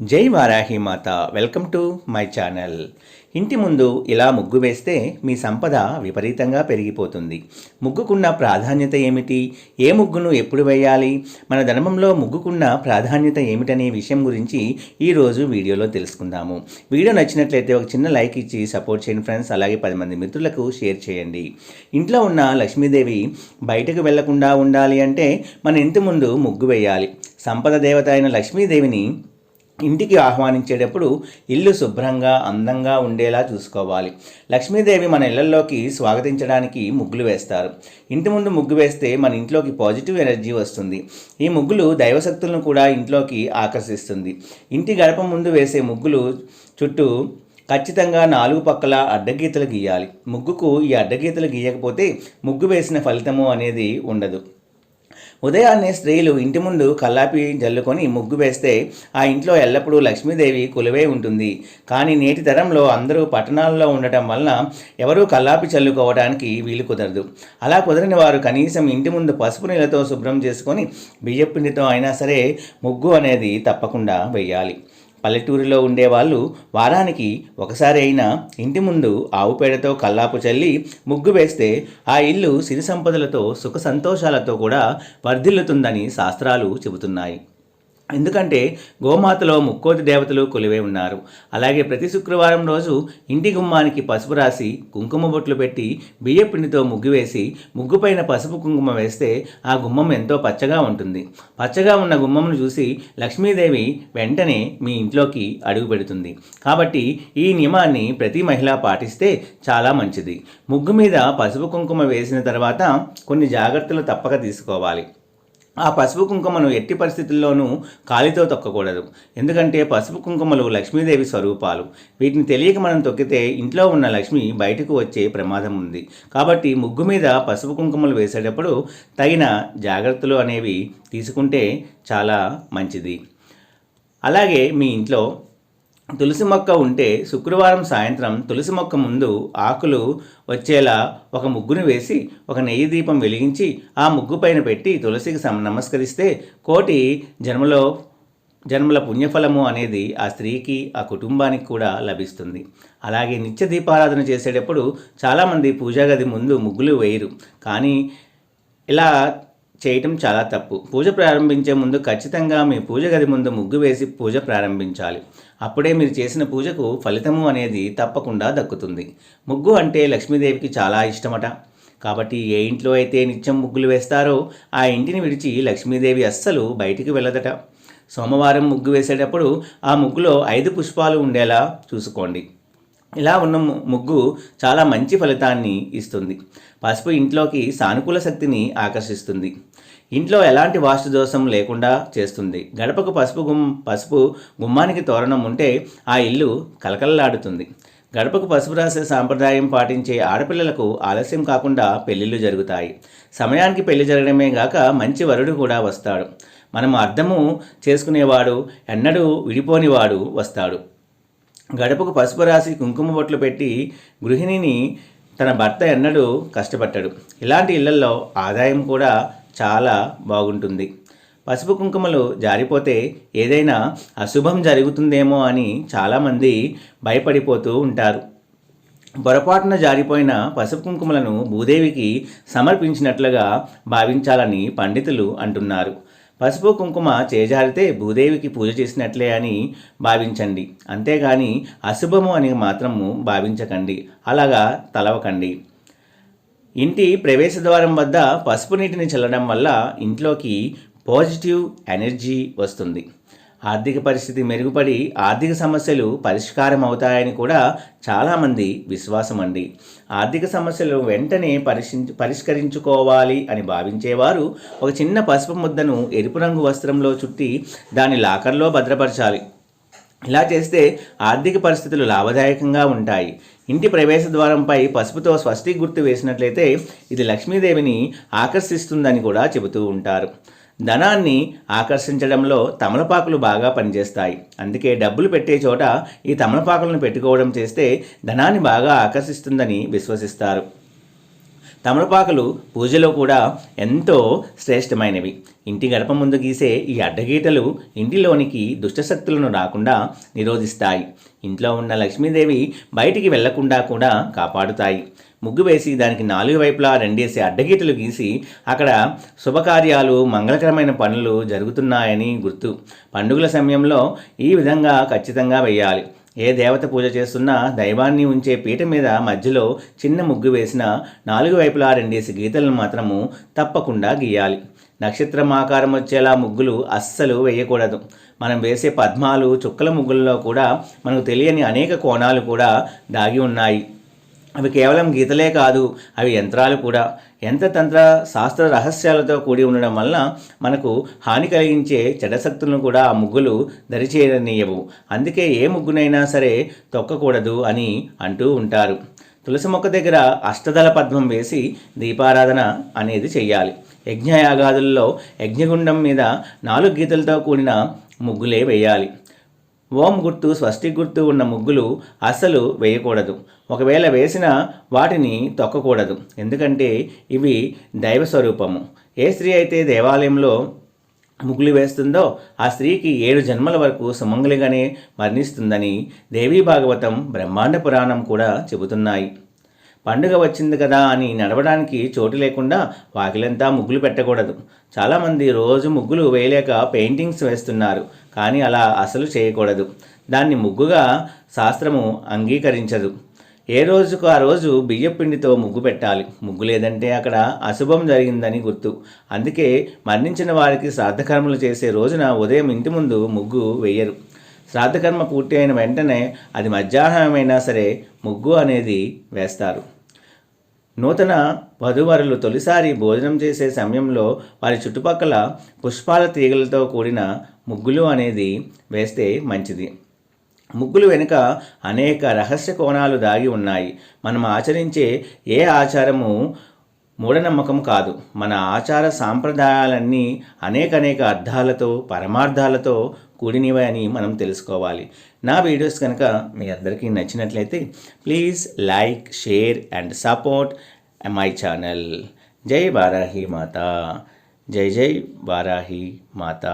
జై వారాహి మాత welcome to my channel. ఇంటి ముందు ఇలా ముగ్గు వేస్తే మీ సంపద విపరీతంగా పెరిగిపోతుంది. ముగ్గుకున్న ప్రాధాన్యత ఏమిటి? ఏ ముగ్గును ఎప్పుడు వేయాలి? మన ధర్మంలో ముగ్గుకున్న ప్రాధాన్యత ఏమిటనే విషయం గురించి ఈరోజు వీడియోలో తెలుసుకుందాము. వీడియో నచ్చినట్లయితే ఒక చిన్న లైక్ ఇచ్చి సపోర్ట్ చేయండి ఫ్రెండ్స్. అలాగే పది మంది మిత్రులకు షేర్ చేయండి. ఇంట్లో ఉన్న లక్ష్మీదేవి బయటకు వెళ్ళకుండా ఉండాలి అంటే మన ఇంటి ముందు ముగ్గు వేయాలి. సంపద దేవత అయిన లక్ష్మీదేవిని ఇంటికి ఆహ్వానించేటప్పుడు ఇల్లు శుభ్రంగా అందంగా ఉండేలా చూసుకోవాలి. లక్ష్మీదేవి మన ఇళ్ళలోకి స్వాగతించడానికి ముగ్గులు వేస్తారు. ఇంటి ముందు ముగ్గు వేస్తే మన ఇంట్లోకి పాజిటివ్ ఎనర్జీ వస్తుంది. ఈ ముగ్గులు దైవశక్తులను కూడా ఇంట్లోకి ఆకర్షిస్తుంది. ఇంటి గడప ముందు వేసే ముగ్గులు చుట్టూ ఖచ్చితంగా నాలుగు పక్కల అడ్డగీతలు గీయాలి. ముగ్గుకు ఈ అడ్డగీతలు గీయకపోతే ముగ్గు వేసిన ఫలితము అనేది ఉండదు. ఉదయాన్నే స్త్రీలు ఇంటి ముందు కల్లాపి జల్లుకొని ముగ్గు వేస్తే ఆ ఇంట్లో ఎల్లప్పుడూ లక్ష్మీదేవి కొలువై ఉంటుంది. కానీ నేటి తరంలో అందరూ పట్టణాల్లో ఉండటం వలన ఎవరూ కల్లాపి చల్లుకోవడానికి వీలు కుదరదు. అలా కుదరని వారు కనీసం ఇంటి ముందు పసుపు నీళ్ళతో శుభ్రం చేసుకొని బియ్యపిండితో అయినా సరే ముగ్గు అనేది తప్పకుండా వేయాలి పల్లెటూరులో ఉండేవాళ్ళు వారానికి ఒకసారి అయినా ఇంటి ముందు ఆవు పేడతో కల్లాపు చల్లి ముగ్గు వేస్తే ఆ ఇల్లు సిరి సంపదలతో సుఖ సంతోషాలతో కూడా వర్ధిల్లుతుందని శాస్త్రాలు చెబుతున్నాయి. ఎందుకంటే గోమాతలో ముక్కోటి దేవతలు కొలివే ఉన్నారు. అలాగే ప్రతి శుక్రవారం రోజు ఇంటి గుమ్మానికి పసుపు రాసి కుంకుమ బొట్లు పెట్టి బియ్యపిండితో ముగ్గు వేసి ముగ్గుపైన పసుపు కుంకుమ వేస్తే ఆ గుమ్మం ఎంతో పచ్చగా ఉంటుంది. పచ్చగా ఉన్న గుమ్మమును చూసి లక్ష్మీదేవి వెంటనే మీ ఇంట్లోకి అడుగు పెడుతుంది. కాబట్టి ఈ నియమాన్ని ప్రతి మహిళ పాటిస్తే చాలా మంచిది. ముగ్గు మీద పసుపు కుంకుమ వేసిన తర్వాత కొన్ని జాగ్రత్తలు తప్పక తీసుకోవాలి. ఆ పసుపు కుంకుమను ఎట్టి పరిస్థితుల్లోనూ కాలితో తొక్కకూడదు. ఎందుకంటే పసుపు కుంకుమలు లక్ష్మీదేవి స్వరూపాలు. వీటిని తెలియక మనం తొక్కితే ఇంట్లో ఉన్న లక్ష్మి బయటకు వచ్చే ప్రమాదం ఉంది. కాబట్టి ముగ్గు మీద పసుపు కుంకుమలు వేసేటప్పుడు తగిన జాగ్రత్తలు అనేవి తీసుకుంటే చాలా మంచిది. అలాగే మీ ఇంట్లో తులసి మొక్క ఉంటే శుక్రవారం సాయంత్రం తులసి మొక్క ముందు ఆకులు వచ్చేలా ఒక ముగ్గును వేసి ఒక నెయ్యి దీపం వెలిగించి ఆ ముగ్గు పైన పెట్టి తులసికి నమస్కరిస్తే కోటి జన్మలో జన్మల పుణ్యఫలము అనేది ఆ స్త్రీకి ఆ కుటుంబానికి కూడా లభిస్తుంది. అలాగే నిత్య దీపారాధన చేసేటప్పుడు చాలామంది పూజాగది ముందు ముగ్గులు వేయరు. కానీ ఇలా చేయటం చాలా తప్పు. పూజ ప్రారంభించే ముందు ఖచ్చితంగా మీ పూజ గది ముందు ముగ్గు వేసి పూజ ప్రారంభించాలి. అప్పుడే మీరు చేసిన పూజకు ఫలితము అనేది తప్పకుండా దక్కుతుంది. ముగ్గు అంటే లక్ష్మీదేవికి చాలా ఇష్టమట. కాబట్టి ఏ ఇంట్లో అయితే నిత్యం ముగ్గులు వేస్తారో ఆ ఇంటిని విడిచి లక్ష్మీదేవి అస్సలు బయటికి వెళ్ళదట. సోమవారం ముగ్గు వేసేటప్పుడు ఆ ముగ్గులో ఐదు పుష్పాలు ఉండేలా చూసుకోండి. ఇలా ఉన్న ముగ్గు చాలా మంచి ఫలితాన్ని ఇస్తుంది. పసుపు ఇంట్లోకి సానుకూల శక్తిని ఆకర్షిస్తుంది. ఇంట్లో ఎలాంటి వాస్తు దోషం లేకుండా చేస్తుంది. గడపకు పసుపు గుమ్ పసుపు గుమ్మానికి తోరణం ఉంటే ఆ ఇల్లు కలకలలాడుతుంది గడపకు పసుపు రాసే సాంప్రదాయం పాటించే ఆడపిల్లలకు ఆలస్యం కాకుండా పెళ్ళిళ్ళు జరుగుతాయి. సమయానికి పెళ్ళి జరగడమే గాక మంచి వరుడు కూడా వస్తాడు. మనం అర్థము చేసుకునేవాడు ఎన్నడూ విడిపోనివాడు వస్తాడు. గడపకు పసుపు రాసి కుంకుమ బొట్లు పెట్టి గృహిణిని తన భర్త ఎన్నడూ కష్టపడ్డాడు ఇలాంటి ఇళ్ళలో ఆదాయం కూడా చాలా బాగుంటుంది. పసుపు కుంకుమలు జారిపోతే ఏదైనా అశుభం జరుగుతుందేమో అని చాలామంది భయపడిపోతూ ఉంటారు. పొరపాటున జారిపోయిన పసుపు కుంకుమలను భూదేవికి సమర్పించినట్లుగా భావించాలని పండితులు అంటున్నారు. పసుపు కుంకుమ చేజారితే భూదేవికి పూజ చేసినట్లే అని భావించండి. అంతేగాని అశుభము అని మాత్రము భావించకండి. అలాగా తలవకండి. ఇంటి ప్రవేశ ద్వారం వద్ద పసుపు నీటిని చల్లడం వల్ల ఇంట్లోకి పాజిటివ్ ఎనర్జీ వస్తుంది. ఆర్థిక పరిస్థితి మెరుగుపడి ఆర్థిక సమస్యలు పరిష్కారం అవుతాయని కూడా చాలామంది విశ్వాసం అండి. ఆర్థిక సమస్యలు వెంటనే పరిశీ పరిష్కరించుకోవాలి అని భావించేవారు ఒక చిన్న పసుపు ముద్దను ఎరుపు రంగు వస్త్రంలో చుట్టి దాని లాకర్లో భద్రపరచాలి. ఇలా చేస్తే ఆర్థిక పరిస్థితులు లాభదాయకంగా ఉంటాయి. ఇంటి ప్రవేశ ద్వారంపై పసుపుతో స్వస్తి గుర్తు వేసినట్లయితే ఇది లక్ష్మీదేవిని ఆకర్షిస్తుందని కూడా చెబుతూ ఉంటారు. ధనాన్ని ఆకర్షించడంలో తమలపాకులు బాగా పనిచేస్తాయి. అందుకే డబ్బులు పెట్టే చోట ఈ తమలపాకులను పెట్టుకోవడం చేస్తే ధనాన్ని బాగా ఆకర్షిస్తుందని విశ్వసిస్తారు. తమలపాకులు పూజలో కూడా ఎంతో శ్రేష్టమైనవి. ఇంటి గడప ముందు గీసే ఈ అడ్డగీటలు ఇంటిలోనికి దుష్టశక్తులను రాకుండా నిరోధిస్తాయి. ఇంట్లో ఉన్న లక్ష్మీదేవి బయటికి వెళ్ళకుండా కూడా కాపాడుతాయి. ముగ్గు వేసి దానికి నాలుగు వైపులా రెండేసి అడ్డగీతలు గీసి అక్కడ శుభకార్యాలు మంగళకరమైన పనులు జరుగుతున్నాయని గుర్తు. పండుగల సమయంలో ఈ విధంగా ఖచ్చితంగా వేయాలి ఏ దేవత పూజ చేస్తున్నా దైవాన్ని ఉంచే పీట మీద మధ్యలో చిన్న ముగ్గు వేసిన నాలుగు వైపులా రెండేసి గీతలను మాత్రము తప్పకుండా గీయాలి. నక్షత్రం ఆకారం వచ్చేలా ముగ్గులు అస్సలు వేయకూడదు. మనం వేసే పద్మాలు చుక్కల ముగ్గుల్లో కూడా మనకు తెలియని అనేక కోణాలు కూడా దాగి ఉన్నాయి. అవి కేవలం గీతలే కాదు అవి యంత్రాలు కూడా. తంత్ర శాస్త్ర రహస్యాలతో కూడి ఉండడం వలన మనకు హాని కలిగించే చెడశక్తులను కూడా ఆ ముగ్గులు దరిచేయనీయవు అందుకే ఏ ముగ్గునైనా సరే తొక్కకూడదు అని అంటూ ఉంటారు. తులసి మొక్క దగ్గర అష్టదళ పద్మం వేసి దీపారాధన అనేది చెయ్యాలి. యజ్ఞయాగాదుల్లో యజ్ఞగుండం మీద నాలుగు గీతలతో కూడిన ముగ్గులే వేయాలి. ఓం గుర్తు స్వస్తి గుర్తు ఉన్న ముగ్గులు అస్సలు వేయకూడదు. ఒకవేళ వేసిన వాటిని తొక్కకూడదు. ఎందుకంటే ఇవి దైవ స్వరూపము. ఏ స్త్రీ అయితే దేవాలయంలో ముగ్గులు వేస్తుందో ఆ స్త్రీకి ఏడు జన్మల వరకు సుమంగలిగానే మరణిస్తుందని దేవీ భాగవతం బ్రహ్మాండ పురాణం కూడా చెబుతున్నాయి. పండుగ వచ్చింది కదా అని నడవడానికి చోటు లేకుండా వాకిలంతా ముగ్గులు పెట్టకూడదు. చాలామంది రోజు ముగ్గులు వేయలేక పెయింటింగ్స్ వేస్తున్నారు కానీ అలా అసలు చేయకూడదు. దాన్ని ముగ్గుగా శాస్త్రము అంగీకరించదు. ఏ రోజుకు ఆ రోజు బియ్యపిండితో ముగ్గు పెట్టాలి. ముగ్గు లేదంటే అక్కడ అశుభం జరిగిందని గుర్తు. అందుకే మరణించిన వారికి శ్రాద్ధకర్మలు చేసే రోజున ఉదయం ఇంటి ముందు ముగ్గు వేయరు. శ్రాద్ధకర్మ పూర్తి అయిన వెంటనే అది మధ్యాహ్నమైనా సరే ముగ్గు అనేది వేస్తారు. నూతన వధువరులు తొలిసారి భోజనం చేసే సమయంలో వారి చుట్టుపక్కల పుష్పాల తీగలతో కూడిన ముగ్గులు అనేది వేస్తే మంచిది. ముగ్గులు వెనుక అనేక రహస్య కోణాలు దాగి ఉన్నాయి. మనం ఆచరించే ఏ ఆచారము మూఢనమ్మకం కాదు. మన ఆచార సాంప్రదాయాలన్నీ అనేక అనేక అర్థాలతో పరమార్థాలతో కూడినివే అని మనం తెలుసుకోవాలి. నా వీడియోస్ కనుక మీ అందరికీ నచ్చినట్లయితే please like share and support my channel. Jai Varahi Mata. జై జై వారాహి మాత.